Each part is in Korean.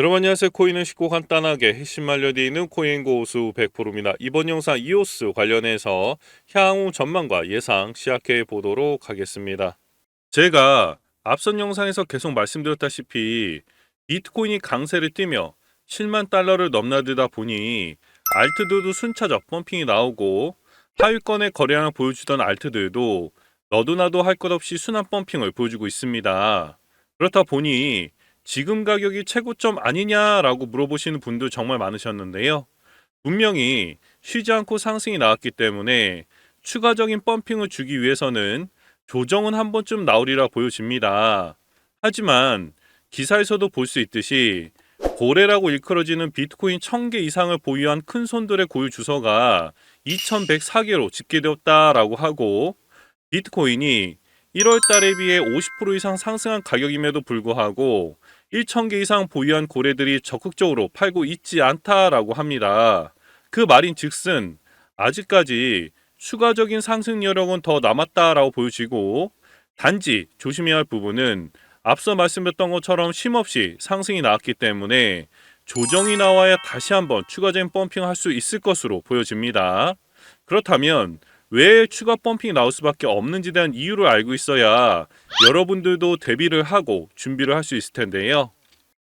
여러분 안녕하세요. 코인은 쉽고 간단하게 핵심 알려드리 는 코인 고수 100%입니다. 이번 영상 이오스 관련해서 향후 전망과 예상 시작해 보도록 하겠습니다. 제가 앞선 영상에서 계속 말씀드렸다시피 비트코인이 강세를 띠며 7만 달러를 넘나들다 보니 알트들도 순차적 펌핑이 나오고 하위권의 거래량을 보여주던 알트들도 너도나도 할 것 없이 순환 펌핑을 보여주고 있습니다. 그렇다 보니 지금 가격이 최고점 아니냐라고 물어보시는 분들 정말 많으셨는데요. 분명히 쉬지 않고 상승이 나왔기 때문에 추가적인 펌핑을 주기 위해서는 조정은 한 번쯤 나오리라 보여집니다. 하지만 기사에서도 볼 수 있듯이 고래라고 일컬어지는 비트코인 1000개 이상을 보유한 큰 손들의 고유 주소가 2104개로 집계되었다라고 하고 비트코인이 1월 달에 비해 50% 이상 상승한 가격임에도 불구하고 1,000개 이상 보유한 고래들이 적극적으로 팔고 있지 않다라고 합니다. 그 말인 즉슨 아직까지 추가적인 상승 여력은 더 남았다라고 보여지고 단지 조심해야 할 부분은 앞서 말씀드렸던 것처럼 쉼없이 상승이 나왔기 때문에 조정이 나와야 다시 한번 추가적인 펌핑을 할수 있을 것으로 보여집니다. 그렇다면 왜 추가 펌핑이 나올 수밖에 없는지 대한 이유를 알고 있어야 여러분들도 대비를 하고 준비를 할 수 있을 텐데요.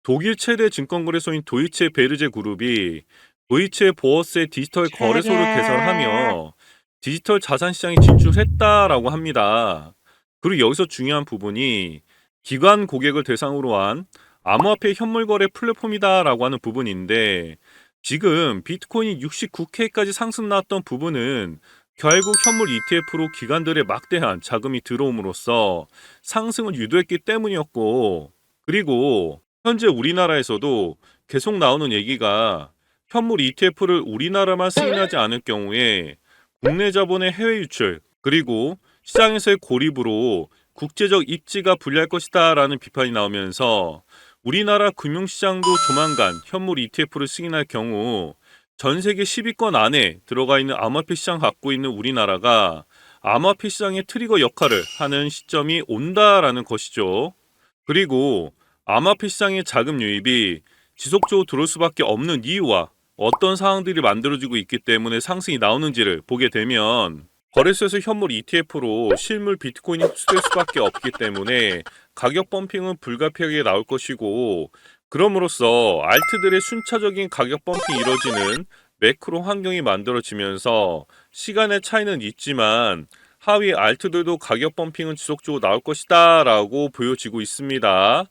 독일 최대 증권거래소인 도이체 베르제 그룹이 도이체 보어스의 디지털 거래소를 개설하며 디지털 자산 시장에 진출했다라고 합니다. 그리고 여기서 중요한 부분이 기관 고객을 대상으로 한 암호화폐 현물 거래 플랫폼이다라고 하는 부분인데 지금 비트코인이 69K까지 상승 나왔던 부분은 결국 현물 ETF로 기관들의 막대한 자금이 들어옴으로써 상승을 유도했기 때문이었고 그리고 현재 우리나라에서도 계속 나오는 얘기가 현물 ETF를 우리나라만 승인하지 않을 경우에 국내 자본의 해외 유출 그리고 시장에서의 고립으로 국제적 입지가 불리할 것이다 라는 비판이 나오면서 우리나라 금융시장도 조만간 현물 ETF를 승인할 경우 전 세계 10위권 안에 들어가 있는 암호화폐 시장 갖고 있는 우리나라가 암호화폐 시장의 트리거 역할을 하는 시점이 온다라는 것이죠. 그리고 암호화폐 시장의 자금 유입이 지속적으로 들어올 수밖에 없는 이유와 어떤 상황들이 만들어지고 있기 때문에 상승이 나오는지를 보게 되면 거래소에서 현물 ETF로 실물 비트코인이 흡수될 수밖에 없기 때문에 가격 펌핑은 불가피하게 나올 것이고 그럼으로써 알트들의 순차적인 가격 펌핑이 이뤄지는 매크로 환경이 만들어지면서 시간의 차이는 있지만 하위 알트들도 가격 펌핑은 지속적으로 나올 것이다 라고 보여지고 있습니다.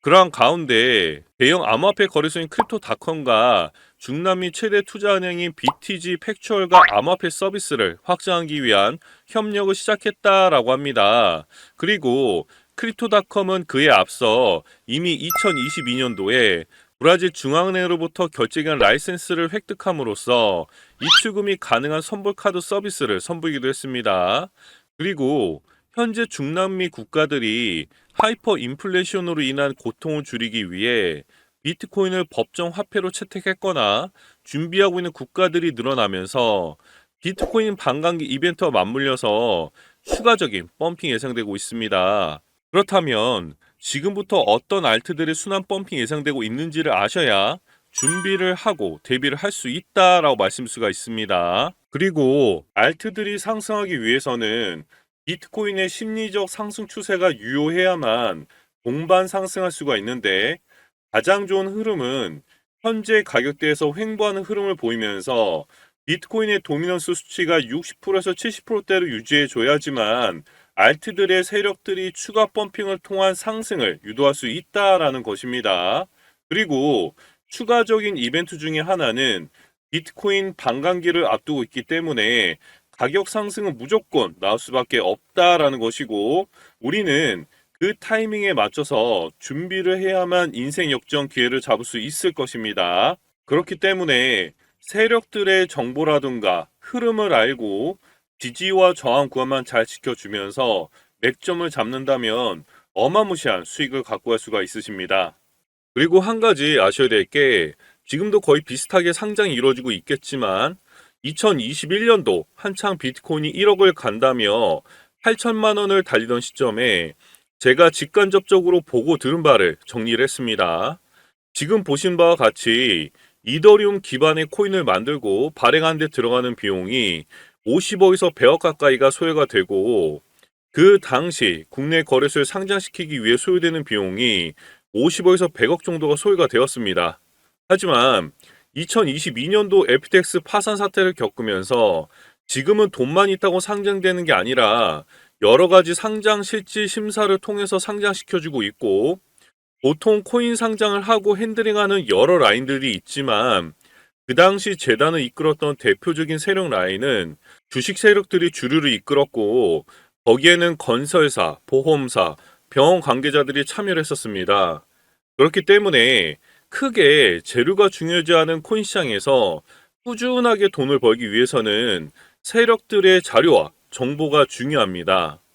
그러한 가운데 대형 암호화폐 거래소인 크립토닷컴과 중남미 최대 투자은행인 BTG 팩추얼과 암호화폐 서비스를 확장하기 위한 협력을 시작했다라고 합니다. 그리고 크립토닷컴은 그에 앞서 이미 2022년도에 브라질 중앙은행으로부터 결제기관 라이센스를 획득함으로써 입출금이 가능한 선불 카드 서비스를 선보이기도 했습니다. 그리고 현재 중남미 국가들이 하이퍼 인플레이션으로 인한 고통을 줄이기 위해 비트코인을 법정 화폐로 채택했거나 준비하고 있는 국가들이 늘어나면서 비트코인 반감기 이벤트와 맞물려서 추가적인 펌핑이 예상되고 있습니다. 그렇다면 지금부터 어떤 알트들의 순환 펌핑이 예상되고 있는지를 아셔야 준비를 하고 대비를 할 수 있다라고 말씀할 수가 있습니다. 그리고 알트들이 상승하기 위해서는 비트코인의 심리적 상승 추세가 유효해야만 동반 상승할 수가 있는데 가장 좋은 흐름은 현재 가격대에서 횡보하는 흐름을 보이면서 비트코인의 도미넌스 수치가 60%에서 70%대로 유지해 줘야지만 알트들의 세력들이 추가 펌핑을 통한 상승을 유도할 수 있다라는 것입니다. 그리고 추가적인 이벤트 중에 하나는 비트코인 반감기를 앞두고 있기 때문에 가격 상승은 무조건 나올 수밖에 없다라는 것이고 우리는 그 타이밍에 맞춰서 준비를 해야만 인생 역전 기회를 잡을 수 있을 것입니다. 그렇기 때문에 세력들의 정보라든가 흐름을 알고 지지와 저항 구간만 잘 지켜주면서 맥점을 잡는다면 어마무시한 수익을 갖고 갈 수가 있으십니다. 그리고 한 가지 아셔야 될 게 지금도 거의 비슷하게 상장이 이루어지고 있겠지만 2021년도 한창 비트코인이 1억을 간다며 8천만 원을 달리던 시점에 제가 직간접적으로 보고 들은 바를 정리를 했습니다. 지금 보신 바와 같이 이더리움 기반의 코인을 만들고 발행하는 데 들어가는 비용이 50억에서 100억 가까이가 소요가 되고 그 당시 국내 거래소에 상장시키기 위해 소요되는 비용이 50억에서 100억 정도가 소요가 되었습니다. 하지만 2022년도 FTX 파산 사태를 겪으면서 지금은 돈만 있다고 상장되는 게 아니라 여러 가지 상장 실질 심사를 통해서 상장시켜주고 있고 보통 코인 상장을 하고 핸들링하는 여러 라인들이 있지만 그 당시 재단을 이끌었던 대표적인 세력 라인은 주식 세력들이 주류를 이끌었고 거기에는 건설사, 보험사, 병원 관계자들이 참여를 했었습니다. 그렇기 때문에 크게 재료가 중요하지 않은 코인 시장에서 꾸준하게 돈을 벌기 위해서는 세력들의 자료와 정보가 중요합니다.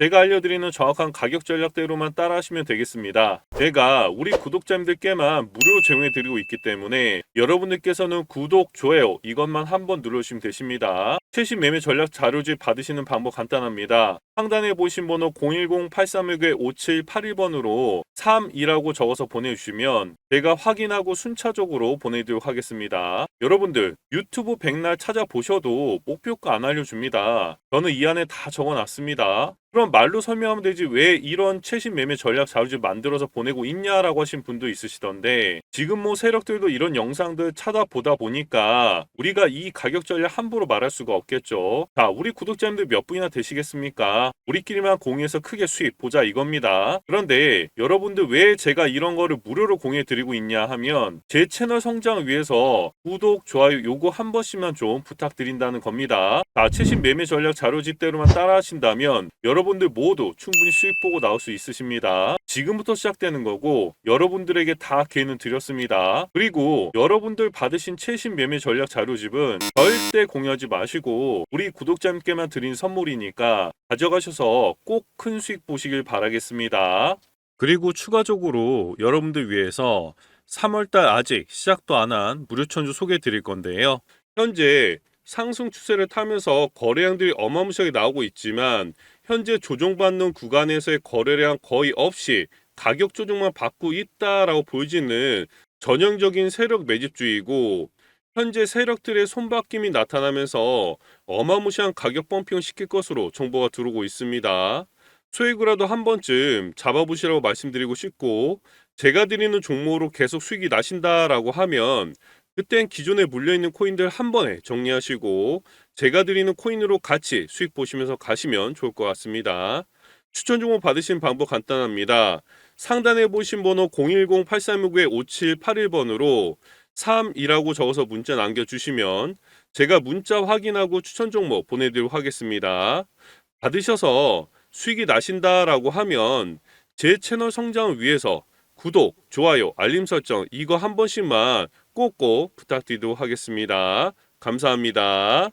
제가 알려드리는 정확한 가격 전략대로만 따라하시면 되겠습니다. 제가 우리 구독자님들께만 무료로 제공해 드리고 있기 때문에 여러분들께서는 구독, 좋아요 이것만 한번 눌러주시면 되십니다. 최신 매매 전략 자료집 받으시는 방법 간단합니다. 상단에 보신 번호 010-8361-5781번으로 32라고 적어서 보내주시면 제가 확인하고 순차적으로 보내드리도록 하겠습니다. 여러분들 유튜브 백날 찾아보셔도 목표가 안 알려줍니다. 저는 이 안에 다 적어놨습니다. 그럼 말로 설명하면 되지 왜 이런 최신 매매 전략 자료집 만들어서 보내고 있냐라고 하신 분도 있으시던데 지금 뭐 세력들도 이런 영상들 찾아보다 보니까 우리가 이 가격 전략 함부로 말할 수가 없겠죠. 자, 우리 구독자님들 몇 분이나 되시겠습니까? 우리끼리만 공유해서 크게 수익 보자 이겁니다. 그런데 여러분들 왜 제가 이런 거를 무료로 공유해 드리고 있냐 하면 제 채널 성장을 위해서 구독, 좋아요 요거 한 번씩만 좀 부탁드린다는 겁니다. 자, 최신 매매 전략 자료집대로만 따라 하신다면 여러분들 모두 충분히 수익 보고 나올 수 있으십니다. 지금부터 시작되는 거고 여러분들에게 다 기회는 드렸습니다. 그리고 여러분들 받으신 최신 매매 전략 자료집은 절대 공유하지 마시고 우리 구독자님께만 드린 선물이니까 가져가셔서 꼭 큰 수익 보시길 바라겠습니다. 그리고 추가적으로 여러분들 위해서 3월달 아직 시작도 안 한 무료 천주 소개해 드릴 건데요. 현재 상승 추세를 타면서 거래량들이 어마무시하게 나오고 있지만 현재 조정받는 구간에서의 거래량 거의 없이 가격 조정만 받고 있다라고 보여지는 전형적인 세력 매집주의고 현재 세력들의 손바뀜이 나타나면서 어마무시한 가격 펌핑을 시킬 것으로 정보가 들어오고 있습니다. 수익이라도 한 번쯤 잡아보시라고 말씀드리고 싶고 제가 드리는 종목으로 계속 수익이 나신다라고 하면 그땐 기존에 물려있는 코인들 한 번에 정리하시고 제가 드리는 코인으로 같이 수익 보시면서 가시면 좋을 것 같습니다. 추천 종목 받으신 방법 간단합니다. 상단에 보신 번호 010-8369-5781번으로 3이라고 적어서 문자 남겨주시면 제가 문자 확인하고 추천 종목 보내드리도록 하겠습니다. 받으셔서 수익이 나신다라고 하면 제 채널 성장을 위해서 구독, 좋아요, 알림 설정 이거 한 번씩만 꼭꼭 부탁드리도록 하겠습니다. 감사합니다.